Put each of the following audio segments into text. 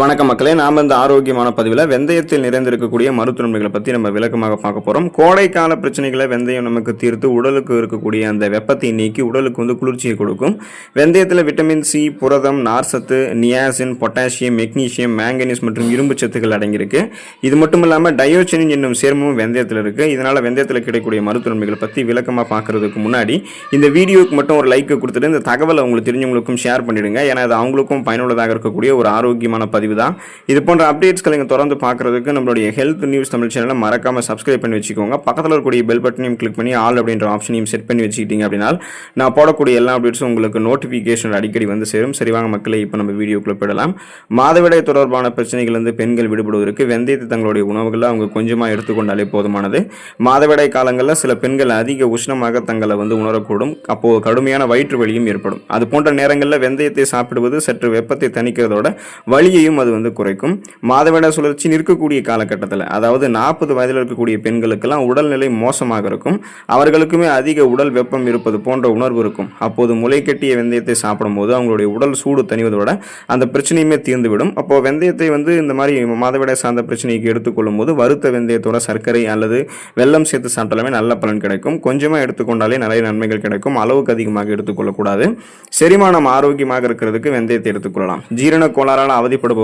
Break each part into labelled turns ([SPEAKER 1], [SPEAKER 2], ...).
[SPEAKER 1] வணக்கம் மக்களே நாம் இந்த ஆரோக்கியமான பதிவில் வெந்தயத்தில் நிறைந்திருக்கக்கூடிய மருத்துவன்மைகளை பற்றி நம்ம விளக்கமாக பார்க்க போகிறோம் கோடைக்கால பிரச்சனைகளை வெந்தயம் நமக்கு தீர்த்து உடலுக்கு இருக்கக்கூடிய அந்த வெப்பத்தை நீக்கி உடலுக்கு வந்து குளிர்ச்சியை கொடுக்கும். வெந்தயத்தில் விட்டமின் சி புரதம் நார்சத்து நியாசின் பொட்டாசியம் மெக்னீசியம் மேங்கனீஸ் மற்றும் இரும்பு சத்துக்கள் அடங்கியிருக்கு. இது மட்டும் இல்லாமல் டயோச்சினின் என்னும் சேர்மமும் வெந்தயத்தில் இருக்குது இதனால் வெந்தயத்தில் கிடைக்கக்கூடிய மருத்துவன்மைகளை பற்றி விளக்கமாக பார்க்கறதுக்கு முன்னாடி இந்த வீடியோவுக்கு மட்டும் ஒரு லைக் கொடுத்துட்டு இந்த தகவலை உங்களுக்கு தெரிஞ்சவங்களுக்கும் ஷேர் பண்ணிவிடுங்க ஏன்னா அது அவங்களுக்கும் பயனுள்ளதாக இருக்கக்கூடிய ஒரு ஆரோக்கியமான பதிவு தான் இது போன்ற அப்டேட்ஸ்களை நீங்கள் தொடர்ந்து பார்க்குறதுக்கு நம்மளுடைய ஹெல்த் நியூஸ் தமிழ் சேனலை மறக்காமல் சப்ஸ்கிரைப் பண்ணி வச்சுக்கோங்க. பக்கத்தில் இருக்கக்கூடிய பெல் பட்டனையும் கிளிக் பண்ணி ஆல் அப்படின்ற ஆப்ஷனையும் செட் பண்ணி வச்சுக்கிட்டீங்க அப்படின்னா நான் போடக்கூடிய எல்லா அப்டேட்ஸும் உங்களுக்கு நோட்டிஃபிகேஷன் அடிக்கடி வந்து சேரும். சரி வாங்க மக்களை இப்போ நம்ம வீடியோக்குள்ள போயிடலாம். மாதவிடாய் தொடர்பான பிரச்சனைகள்லேருந்து பெண்கள் விடுபடுவதற்கு வெந்தயத்தை தங்களுடைய உணவுகளை அவங்க கொஞ்சமாக எடுத்துக்கொண்டாலே போதுமானது. மாதவிடாய் காலங்களில் சில பெண்கள் அதிக உஷ்ணமாக தங்களை வந்து உணரக்கூடும். அப்போது கடுமையான வயிற்று வலியும் ஏற்படும். அது போன்ற நேரங்களில் வெந்தயத்தை சாப்பிடுவது சற்று வெப்பத்தை தணிக்கிறதோட வலியையும் அது வந்து குறைக்கும். மாதவிடாய் சுழற்சி நிற்கக்கூடிய காலகட்டத்தில் அதாவது நாற்பது வயதில் இருக்கக்கூடிய பெண்களுக்கெல்லாம் உடல்நிலை மோசமாக இருக்கும். அவர்களுக்குமே அதிக உடல் வெப்பம் இருப்பது போன்ற உணர்வு இருக்கும். அப்போது முளை கட்டிய வெந்தயத்தை சாப்பிடும்போது அவங்களுடைய உடல் சூடு தணிவதோட அந்த பிரச்சனையுமே தீர்ந்துவிடும். அப்போ வெந்தயத்தை வந்து இந்த மாதிரி மாதவிடாய் சார்ந்த பிரச்சனைக்கு எடுத்துக்கொள்ளும் போது வறுத்த வெந்தயத்தோட சர்க்கரை அல்லது வெல்லம் சேர்த்து சாப்பிட்டாலுமே நல்ல பலன் கிடைக்கும். கொஞ்சமாக எடுத்துக்கொண்டாலே நிறைய நன்மைகள் கிடைக்கும். அளவுக்கு அதிகமாக எடுத்துக்கொள்ளக்கூடாது. செரிமானம் ஆரோக்கியமாக இருக்கிறதுக்கு வெந்தயத்தை எடுத்துக்கொள்ளலாம். ஜீரண கோளாறால்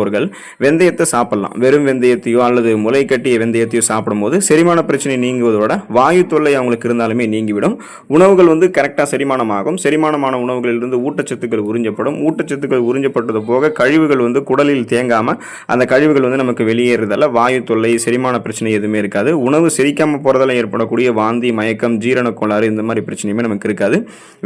[SPEAKER 1] அவதிப்படுபவர்கள் வெந்தயத்தை சாப்பிடலாம். வெறும் வெந்தயத்தையோ அல்லது முளை கட்டிய வெந்தயத்தையோ சாப்பிடும்போது செரிமான பிரச்சனை நீங்குவதோட வாயு தொல்லை அவங்களுக்கு இருந்தாலுமே நீங்கிவிடும். உணவுகள் வந்து கரெக்டாக செரிமானமாகும். செரிமானமான உணவுகளிலிருந்து ஊட்டச்சத்துக்கள் உறிஞ்சப்படும். ஊட்டச்சத்துக்கள் உறிஞ்சப்பட்டது போக கழிவுகள் வந்து குடலில் தேங்காமல் அந்த கழிவுகள் வந்து நமக்கு வெளியேறதால வாயு தொல்லை செரிமான பிரச்சனை எதுவுமே இருக்காது. உணவு செரிக்காமல் போகிறதால ஏற்படக்கூடிய வாந்தி மயக்கம் ஜீரண கோளாறு இந்த மாதிரி பிரச்சனையுமே நமக்கு இருக்காது.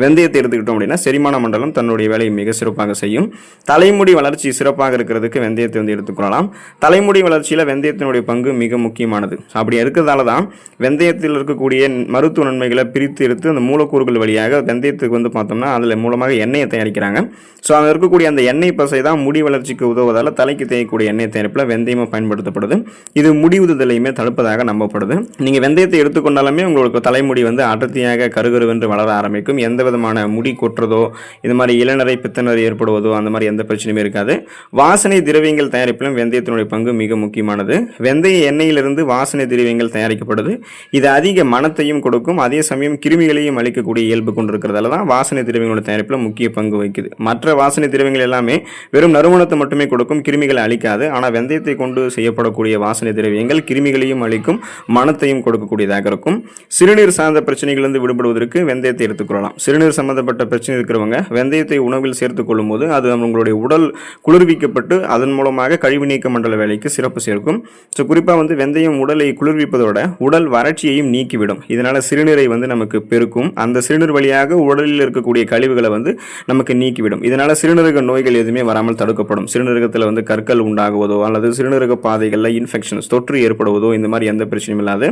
[SPEAKER 1] வெந்தயத்தை எடுத்துக்கிட்டோம் அப்படின்னா செரிமான மண்டலம் தன்னுடைய வேலையை மிக சிறப்பாக செய்யும். தலைமுடி வளர்ச்சி சிறப்பாக இருக்கிறதுக்கு வெந்தயத்தை வந்து எடுத்துக்கொள்ளலாம் தலைமுடி வளர்ச்சியில் வெந்தயத்தினுடைய பங்கு மிக முக்கியமானது. அப்படி இருக்கிறதால தான் வெந்தயத்தில் இருக்கக்கூடிய மருத்துவ நன்மைகளை பிரித்து எடுத்து அந்த மூலக்கூறுகள் வழியாக வெந்தயத்துக்கு வந்து பார்த்தோம்னா அதில் மூலமாக எண்ணெயை தயாரிக்கிறாங்க. ஸோ அதில் இருக்கக்கூடிய அந்த எண்ணெய் பசை தான் முடி வளர்ச்சிக்கு உதவுவதால் தலைக்கு தேயக்கூடிய எண்ணெய் தயாரிப்பில் வெந்தயமாக பயன்படுத்தப்படுது. இது முடி உதுதலையுமே தடுப்பதாக நம்பப்படுது. நீங்கள் வெந்தயத்தை எடுத்துக்கொண்டாலுமே உங்களுக்கு தலைமுடி வந்து அடர்த்தியாக கருகருவென்று வளர ஆரம்பிக்கும். எந்த விதமான முடி கொட்டுறதோ இது மாதிரி இளநரை பித்தநரை ஏற்படுவதோ அந்த மாதிரி எந்த பிரச்சனையுமே இருக்காது. வாசனை திரவியங்கள் தயாரிப்பிலும் வெந்தயத்தினுடைய பங்கு மிக முக்கியமானது. வெந்தய எண்ணெயிலிருந்து வாசனை திரவியங்கள் தயாரிக்கப்படுது. இது அதிக மனத்தையும் கொடுக்கும். அதே சமயம் கிருமிகளையும் அளிக்கக்கூடிய இயல்பு கொண்டிருக்கிறதால தான் வாசனை திரவியங்களோட தயாரிப்பில் முக்கிய பங்கு வகிக்குது. மற்ற வாசனை திரவியங்கள் எல்லாமே வெறும் நறுமணத்தை மட்டுமே கொடுக்கும் கிருமிகளை அளிக்காது. ஆனால் வெந்தயத்தை கொண்டு செய்யப்படக்கூடிய வாசனை திரவியங்கள் கிருமிகளையும் அளிக்கும் மனத்தையும் கொடுக்கக்கூடியதாக இருக்கும். சிறுநீர் சார்ந்த பிரச்சனைகளிலிருந்து விடுபடுவதற்கு வெந்தயத்தை எடுத்துக்கொள்ளலாம். சிறுநீர் சம்பந்தப்பட்ட பிரச்சனை இருக்கிறவங்க வெந்தயத்தை உணவில் சேர்த்துக் கொள்ளும்போது அது உங்களுடைய உடல் குளிர்விக்கப்பட்டு அதன் மூலமாக கழிவு நீக்க மண்டல வேலைக்கு சிறப்பு சேர்க்கும். ஸோ குறிப்பாக வந்து வெந்தயம் உடலை குளிர்விப்பதோட உடல் வறட்சியையும் நீக்கிவிடும். இதனால் சிறுநீரை வந்து நமக்கு பெருக்கும். அந்த சிறுநீர் வழியாக உடலில் இருக்கக்கூடிய கழிவுகளை வந்து நமக்கு நீக்கிவிடும். இதனால் சிறுநீரக நோய்கள் எதுவுமே வராமல் தடுக்கப்படும். சிறுநீரகத்தில் வந்து கற்கள் உண்டாகுவதோ அல்லது சிறுநீரக பாதைகளில் இன்ஃபெக்ஷன்ஸ் தொற்று ஏற்படுவதோ இந்த மாதிரி எந்த பிரச்சனையும் இல்லாது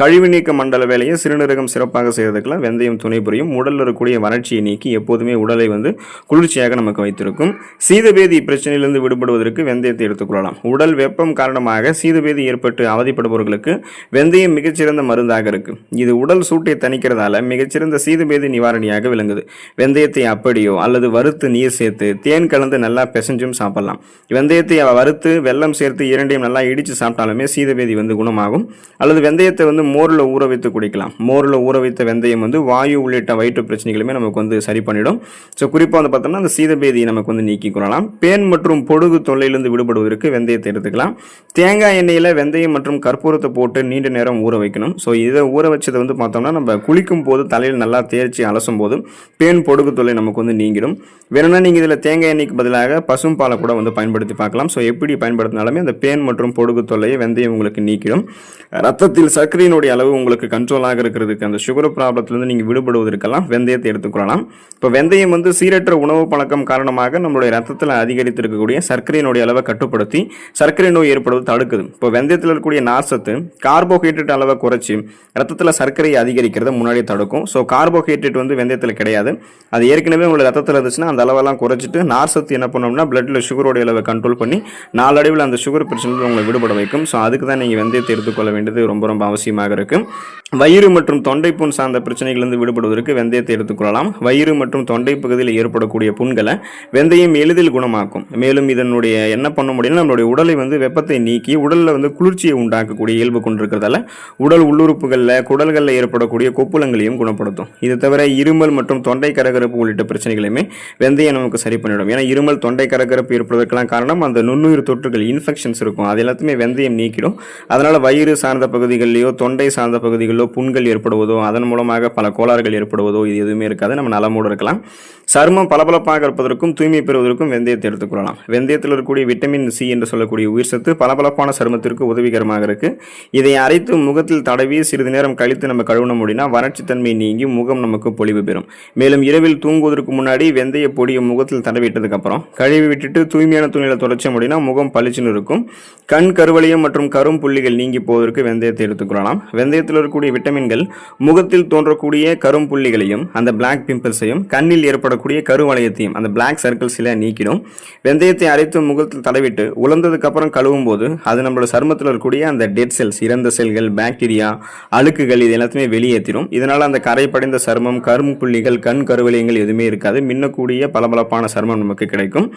[SPEAKER 1] கழிவு நீக்க மண்டல வேலையை சிறுநீரகம் சிறப்பாக செய்வதற்கெல்லாம் வெந்தயம் துணை புரியும். உடலில் இருக்கக்கூடிய வறட்சியை நீக்கி எப்போதுமே உடலை வந்து குளிர்ச்சியாக நமக்கு வைத்திருக்கும். சீதபேதி பிரச்சனையிலிருந்து விடுபடுவது போடுவதற்கு வெந்தயத்தை எடுத்துக்கொள்ளலாம். உடல் வெப்பம் காரணமாக சீதுபேதி ஏற்பட்டு அவதிப்படுபவர்களுக்கு வெந்தயம் மிகச்சிறந்த மருந்தாக இருக்கு. இது உடல் சூட்டை தணிக்கிறதால மிகச்சிறந்த சீதுபேதி நிவாரணியாக விளங்குது. வெந்தயத்தை அப்படியோ அல்லது வறுத்து நீர் சேர்த்து தேன் கலந்து நல்லா பிசைஞ்சும் சாப்பிடலாம். வெந்தயத்தை வறுத்து வெல்லம் சேர்த்து இரண்டையும் நல்லா இடித்து சாப்பிட்டாலுமே சீதபேதி வந்து குணமாகும். அல்லது வெந்தயத்தை வந்து மோரில் ஊற வைத்து குடிக்கலாம். மோரில் ஊற வைத்த வெந்தயம் வந்து வாயு உள்ளிட்ட வயிற்று பிரச்சனைகளுமே நமக்கு வந்து சரி பண்ணிடும். ஸோ குறிப்பாக வந்து பார்த்தோம்னா அந்த சீதபேதியை நமக்கு வந்து நீக்கி கொள்ளலாம். பேன் மற்றும் பொடுகு தொல்லையிலிருந்து விடுபடுவதற்கு வெந்தயத்தை எடுத்துக்கலாம். தேங்காய் எண்ணெயில் வெந்தயம் மற்றும் கற்பூரத்தை போட்டு நீண்ட நேரம் ஊற வைக்கணும். ஸோ இதை ஊற வச்சதை வந்து பார்த்தோம்னா நம்ம குளிக்கும் போது தலையில் நல்லா தேய்ச்சி அலசும் போது பேன் பொடுகு தொல்லை நமக்கு வந்து நீங்கிடும். வேணும்னா நீங்கள் இதில் தேங்காய் எண்ணெய்க்கு பதிலாக பசும் பாலை கூட வந்து பயன்படுத்தி பார்க்கலாம். ஸோ எப்படி பயன்படுத்தினாலுமே அந்த பேன் மற்றும் பொடுகு தொல்லையை வெந்தயம் உங்களுக்கு நீக்கிடும். ரத்தத்தில் சர்க்கரையினுடைய அளவு உங்களுக்கு கண்ட்ரோலாக இருக்கிறதுக்கு அந்த சுகர் ப்ராப்ளத்திலிருந்து நீங்கள் விடுபடுவதற்கெல்லாம் வெந்தயத்தை எடுத்துக்கொள்ளலாம் இப்போ வெந்தயம் வந்து சீரற்ற உணவு பழக்கம் காரணமாக நம்மளுடைய ரத்தத்தில் அதிகரித்திருக்கக்கூடிய சர்க்கரை சர்க்கரையினுடைய அளவை கட்டுப்படுத்தி சர்க்கரை நோய் ஏற்படுவது தடுக்குது. இப்போ வெந்தயத்தில் இருக்கக்கூடிய நார்சத்து கார்போஹைட்ரேட் அளவை குறைச்சி ரத்தத்தில் சர்க்கரை அதிகரிக்கிறத முன்னாடியே தடுக்கும். ஸோ கார்போஹைட்ரேட் வந்து வெந்தயத்தில் கிடையாது. அது ஏற்கனவே உங்களுக்கு ரத்தத்தில் இருந்துச்சுன்னா அந்த அளவெல்லாம் குறைச்சிட்டு நார்சத்து என்ன பண்ணோம்னா பிளட்டில் சுகரோடைய அளவை கண்ட்ரோல் பண்ணி நாளடைவில் அந்த சுகர் பிரச்சனை உங்களை விடுபட வைக்கும். ஸோ அதுக்கு தான் நீங்கள் வெந்தயத்தை எடுத்துக்கொள்ள வேண்டியது ரொம்ப ரொம்ப அவசியமாக இருக்குது வயிறு மற்றும் தொண்டை புண் சார்ந்த பிரச்சனைகளிலிருந்து விடுபடுவதற்கு வெந்தயத்தை எடுத்துக்கொள்ளலாம். வயிறு மற்றும் தொண்டை பகுதியில் ஏற்படக்கூடிய புண்களை வெந்தயம் எளிதில் குணமாக்கும். மேலும் இதனுடைய நம்மளுடைய என்ன பண்ண முடியும்னா நம்மளுடைய உடலை வந்து வெப்பத்தை நீக்கி உடலில் வந்து குளிர்ச்சியை உண்டாக்கக்கூடிய இயல்பு கொண்டிருக்கிறதால உடல் உள்ளுறுப்புகளில் குடல்களில் ஏற்படக்கூடிய கொப்புளங்களையும் குணப்படுத்தும். இது தவிர இருமல் மற்றும் தொண்டை கரகரப்பு உள்ளிட்ட பிரச்சனைகளையுமே வெந்தயம் நமக்கு சரி பண்ணிடும் ஏன்னா இருமல் தொண்டை கரகரப்பு ஏற்படுவதற்கெல்லாம் காரணம் அந்த நுண்ணுயிர் தொற்றுகள் இன்ஃபெக்ஷன்ஸ் இருக்கும். அது எல்லாத்தையுமே வெந்தயம் நீக்கிடும். அதனால் வயிறு சார்ந்த பகுதிகளிலேயோ தொண்டை சார்ந்த பகுதிகளிலோ புண்கள் ஏற்படுவதோ அதன் மூலமாக பல கோளாறுகள் ஏற்படுவதோ இது எதுவுமே இருக்காது. நம்ம நலமோடு இருக்கலாம். சருமம் பளபளப்பாக இருப்பதற்கும் தூய்மை பெறுவதற்கும் வெந்தயத்தை எடுத்துக்கொள்ளலாம் வெந்தயத்தில் இருக்கக்கூடிய விட்டமின் சி என்று சொல்லக்கூடிய உயிர் சத்து பளபளப்பான சருமத்திற்கு உதவிகரமாக இருக்குது இதை அரைத்து முகத்தில் தடவி சிறிது நேரம் கழித்து நம்ம கழுவணும் அப்படின்னா வறட்சி தன்மை நீங்கி முகம் நமக்கு பொலிவு பெறும். மேலும் இரவில் தூங்குவதற்கு முன்னாடி வெந்தய பொடியை முகத்தில் தடவிட்டதுக்கப்புறம் கழுவி விட்டுட்டு தூய்மையான துணியில் துடைச்சோம் அப்படின்னா முகம் பளிச்சுன்னு இருக்கும். கண் கருவளையம் மற்றும் கரும் புள்ளிகள் நீங்கி போவதற்கு வெந்தயத்தை எடுத்துக்கொள்ளலாம் வெந்தயத்தில் இருக்கக்கூடிய விட்டமின்கள் முகத்தில் தோன்றக்கூடிய கரும் புள்ளிகளையும் அந்த பிளாக் பிம்பிள்ஸையும் கண்ணில் ஏற்படக்கூடிய கருவளையத்தையும் அந்த பிளாக் சர்க்கிள்ஸில் நீக்கிடும். வெந்தயத்தை அரைத்து முகத்தில் தடவிட்டு உலர்ந்ததுக்கு அப்புறம் கழுவும் போது அது நம்மளோட சருமத்தில் இருக்கக்கூடிய அந்த டெட் செல்ஸ் இறந்த செல்கள் பாக்டீரியா அழுக்குகள் இது எல்லாத்தையுமே வெளியேற்றிடும் இதனால் அந்த கரை படிந்த சருமம் கரும் புள்ளிகள் கண் கருவலியங்கள் எதுவுமே இருக்காது. மின்னக்கூடிய பளபளப்பான சருமம் நமக்கு கிடைக்கும்.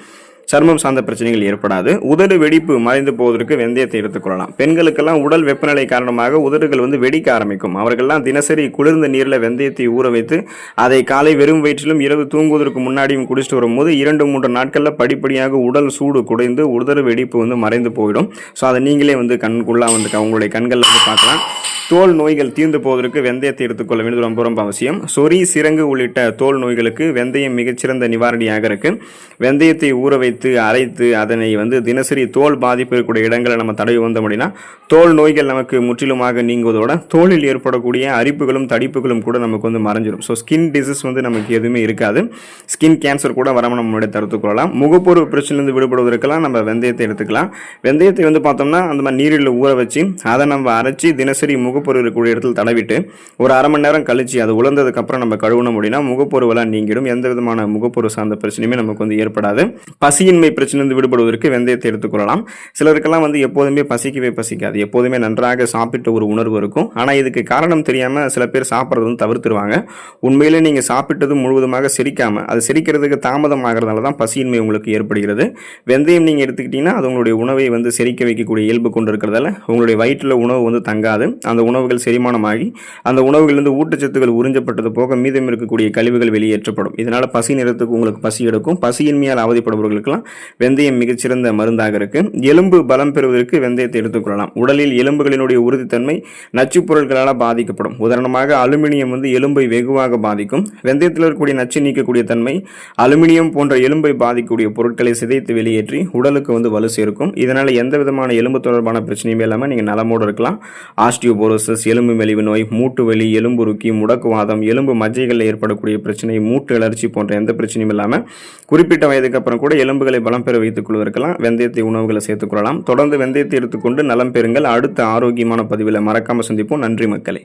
[SPEAKER 1] சர்மம் சார்ந்த பிரச்சனைகள் ஏற்படாது. உதடு வெடிப்பு மறைந்து போவதற்கு வெந்தயத்தை எடுத்துக்கொள்ளலாம் பெண்களுக்கெல்லாம் உடல் வெப்பநிலை காரணமாக உதடுகள் வந்து வெடிக்க ஆரம்பிக்கும். அவர்கள்லாம் தினசரி குளிர்ந்த நீரில் வெந்தயத்தை ஊற வைத்து அதை காலை வெறும் வயிற்றிலும் இரவு தூங்குவதற்கு முன்னாடியும் குடிச்சிட்டு வரும்போது இரண்டு மூன்று நாட்களில் படிப்படியாக உடல் சூடு குறைந்து உதடு வெடிப்பு வந்து மறைந்து போயிடும். ஸோ அதை நீங்களே வந்து கண்குள்ளாக வந்து உங்களுடைய கண்களில் வந்து பார்க்கலாம். தோல் நோய்கள் தீர்ந்து போவதற்கு வெந்தயத்தை எடுத்துக்கொள்ள வேண்டியது ரொம்ப ரொம்ப அவசியம். சொறி சிறங்கு உள்ளிட்ட தோல் நோய்களுக்கு வெந்தயம் மிகச்சிறந்த நிவாரணியாக இருக்கு. வெந்தயத்தை ஊற வைத்து அரைத்து அதனை வந்து தினசரி தோல் பாதிப்பு இருக்கக்கூடிய இடங்களை நம்ம தடவி வந்தோம் அப்படின்னா தோல் நோய்கள் நமக்கு முற்றிலுமாக நீங்குவதோட தோலில் ஏற்படக்கூடிய அரிப்புகளும் தடிப்புகளும் கூட நமக்கு வந்து மறைஞ்சிடும் ஸோ ஸ்கின் டிசீஸ் வந்து நமக்கு எதுவுமே இருக்காது. ஸ்கின் கேன்சர் கூட வராமல் நம்மளுடைய தடுத்து கொள்ளலாம். முகப்பொரு பிரச்சனையிலிருந்து விடுபடுவதற்கெல்லாம் நம்ம வெந்தயத்தை எடுத்துக்கலாம். வெந்தயத்தை வந்து பார்த்தோம்னா அந்த மாதிரி நீரில் ஊற வச்சு அதை நம்ம அரைச்சி தினசரி முகப்பொரு இருக்கக்கூடிய இடத்துல தடவிட்டு ஒரு அரை மணி நேரம் கழிச்சு அது உலர்ந்ததுக்கப்புறம் நம்ம கழுவணும் அப்படின்னா முகப்பொருவெல்லாம் நீங்கிடும். எந்த விதமான முகப்பொரு சார்ந்த பிரச்சனையுமே நமக்கு வந்து ஏற்படாது. பசியின்மை பிரச்சனையிலிருந்து விடுபடுவதற்கு வெந்தயத்தை எடுத்துக்கொள்ளலாம் சிலருக்கெல்லாம் வந்து எப்போதுமே பசிக்கவே பசிக்காது. எப்போதுமே நன்றாக சாப்பிட்ட ஒரு உணர்வு இருக்கும். ஆனால் இதுக்கு காரணம் தெரியாமல் சில பேர் சாப்பிட்றது வந்து தவிர்த்துருவாங்க. உண்மையிலே நீங்கள் சாப்பிட்டது முழுவதுமாக செரிக்காமல் அது செரிக்கிறதுக்கு தாமதம் ஆகிறதுனால தான் பசியின்மை உங்களுக்கு ஏற்படுகிறது. வெந்தயம் நீங்கள் எடுத்துக்கிட்டிங்கன்னா அது உங்களுடைய உணவை வந்து செரிக்க வைக்கக்கூடிய இயல்பு கொண்டு இருக்கிறதால உங்களுடைய வயிற்றில் உணவு வந்து தங்காது. அந்த உணவுகள் செரிமானமாகி அந்த உணவுகளிலிருந்து ஊட்டச்சத்துக்கள் உறிஞ்சப்பட்டது போக மீதம் இருக்கக்கூடிய கழிவுகள் வெளியேற்றப்படும். இதனால் பசி நேரத்துக்கு உங்களுக்கு பசி எடுக்கும். பசியின்மையால் எடுத்துக்கலாம் வெந்தயம் மிகச்சிறந்த மருந்தாக இருக்கு. எலும்பு பலம் பெறுவதற்கு வெந்தயத்தை எடுத்துக்கொள்ளலாம். உடலில் எலும்புகளினுடைய உறுதித்தன்மை நச்சுப் பொருட்களால் பாதிக்கப்படும். உதாரணமாக அலுமினியம் வந்து எலும்பை வெகுவாக பாதிக்கும். வெந்தயத்தில் இருக்கக்கூடிய நச்சு நீக்கக்கூடிய தன்மை அலுமினியம் போன்ற எலும்பை பாதிக்கக்கூடிய பொருட்களை சிதைத்து வெளியேற்றி உடலுக்கு வந்து வலு சேர்க்கும். இதனால் எந்த விதமான எலும்பு தொடர்பான பிரச்சனையுமே இல்லாமல் நீங்கள் நலமோடு இருக்கலாம். ஆஸ்டியோபோரோசஸ் எலும்பு மெலிவு நோய் மூட்டு வலி எலும்புருக்கி முடக்குவாதம் எலும்பு மஜ்ஜைகளில் ஏற்படக்கூடிய பிரச்சனை மூட்டு அலர்ச்சி போன்ற எந்த பிரச்சனையும் இல்லாமல் குறிப்பிட்ட வயதுக்கு அப்புறம் கூட எலும்பு எலும்புகளை பலம் பெற வைத்துக் கொள்வதற்கெல்லாம் வெந்தயத்தை உணவுகளை சேர்த்துக்கொள்ளலாம் தொடர்ந்து வெந்தயத்தை எடுத்துக்கொண்டு நலம் பெறுங்கள். அடுத்த ஆரோக்கியமான பதிவில் மறக்காமல் சந்திப்போம். நன்றி மக்களே.